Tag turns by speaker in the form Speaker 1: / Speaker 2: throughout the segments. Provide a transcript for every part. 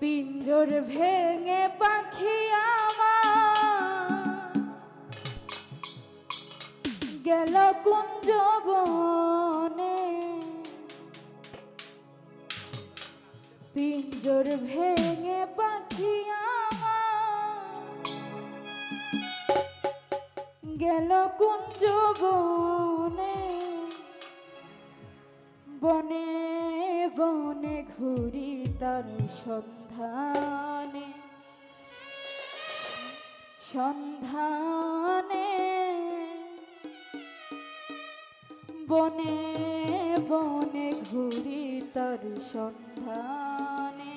Speaker 1: পিঞ্জর ভেঙে পাখি গেল গেল কুঞ্জবনে। পিঞ্জর ভেঙে পাখি গেল গেল কুঞ্জবনে। বনে বনে ঘুরি তার সন্ধানে। সন্ধানে বনে বনে ঘুরি তার সন্ধানে।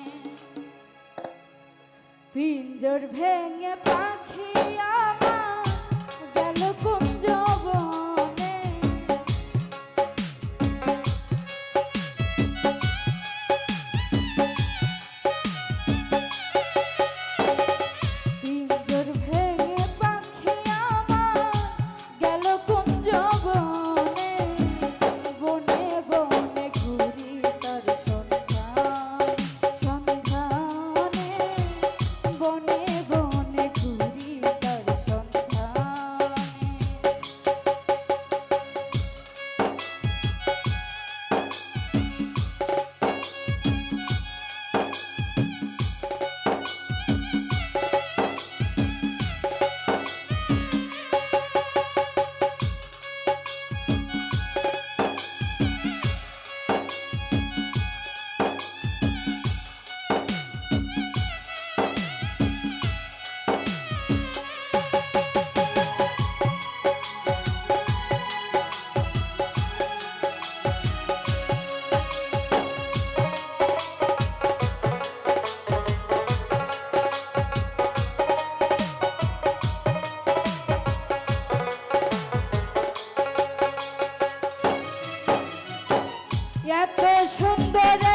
Speaker 1: পিঞ্জর ভেঙে পাক এত সুন্দর